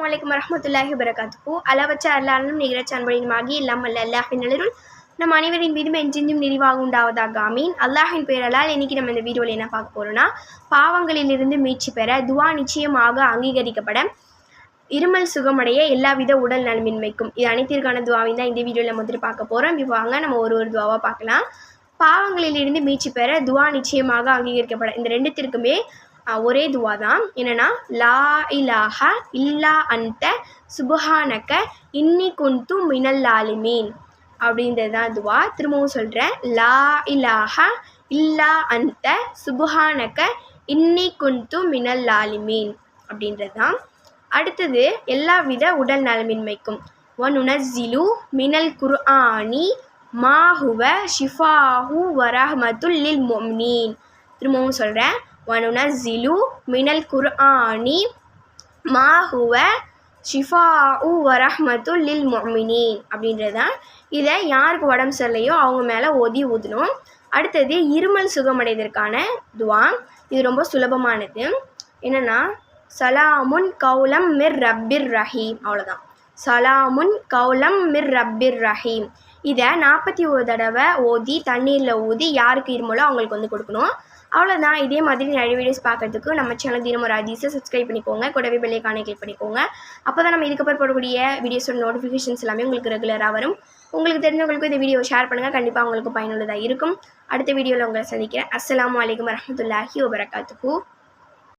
அஸ்ஸலாமு அலைக்கும் வரஹ்மத்துல்லாஹி வரகாத்துஹு அளவற்ற அல்லாலும் நிகரச்ச அன்பழினுமாகி இல்லாமல் அல்ல அல்லாஹின் நிழலுள் நம் அனைவரின் மீதும் என்றென்றும் நிறைவாக உண்டாவதாக ஆமீன். அல்லாஹின் பெயரலால் இன்னைக்கு நம்ம இந்த வீடியோவில் என்ன பார்க்க போகிறோம்னா பாவங்களிலிருந்து மீட்சி பெற துவா நிச்சயமாக அங்கீகரிக்கப்பட இருமல் சுகமடைய எல்லாவித உடல் நலமின்மைக்கும். இது அனைத்திற்கான துவாவையும் தான் இந்த வீடியோவில் நம்ம வந்துட்டு பார்க்க போகிறோம் இப்போ வாங்க நம்ம ஒரு ஒரு துவாவாக பார்க்கலாம். பாவங்களிலிருந்து மீட்சி பெற துவா நிச்சயமாக அங்கீகரிக்கப்பட இந்த ரெண்டுத்திற்குமே ஒரே துவா தான். என்னென்னா லா இலாஹ இல்லா அந்த சுபஹானக்க இன்னி குந்து மினல் லாலிமீன். அப்படின்றது தான் துவா. திரும்பவும் சொல்கிறேன் லா இலாஹ இல்லா அந்த சுபஹானக்க இன்னி குந்து மினல் லாலிமீன். அப்படின்றது தான். அடுத்தது எல்லா வித உடல் நலமின்மைக்கும். ஒன் உனஸ்ஸிலு மினல் குர்ஆனி மாஹுவ ஷிஃபாஹு வரஹ்மத்துல் லில் முஃமினீன். திரும்பவும் சொல்கிறேன் ஒன் ஜிலு மினல் குர்ஆனி மாஹுவ உ வரஹமத்து லில் மொமினின் அப்படின்றது தான் இதை யாருக்கு உடம்பு சரியில்லையோ அவங்க மேலே ஒதி ஊதணும். அடுத்தது இருமல் சுகமடைவதற்கான துவா. இது ரொம்ப சுலபமானது. என்னென்னா சலாமுன் கௌலம் மிர் ரப்பிர் ரஹீம். அவ்வளோதான் சலாமுன் கௌலம் மிர் ரப்பிர் ரஹீம். இதை நாற்பத்தி ஒரு தடவை ஓதி தண்ணீரில் ஊதி யாருக்கு இருமலோ அவங்களுக்கு வந்து கொடுக்கணும். அவ்வளோதான் இதே மாதிரி நிறைய வீடியோஸ் பார்க்குறதுக்கு நம்ம சேனல் தினம் ஒரு அதிசை சப்ஸ்கிரைப் பண்ணிக்கோங்க. கூடவே பெல்லைக்கான கிளிக் பண்ணிக்கோங்க. அப்போ தான் நம்ம இதுக்கப்புறம் போடக்கூடிய வீடியோஸோட நோட்டிஃபிகேஷன்ஸ் எல்லாமே உங்களுக்கு ரெகுலராக வரும். உங்களுக்கு தெரிஞ்சவங்களுக்கு இந்த வீடியோ ஷேர் பண்ணுங்கள் கண்டிப்பாக உங்களுக்கு பயனுள்ளதாக இருக்கும். அடுத்த வீடியோவில் உங்களை சந்திக்கிறேன். அஸ்லாம் வலைக்கம் வரமத்துல்லாஹி வபரகாத்துஹு.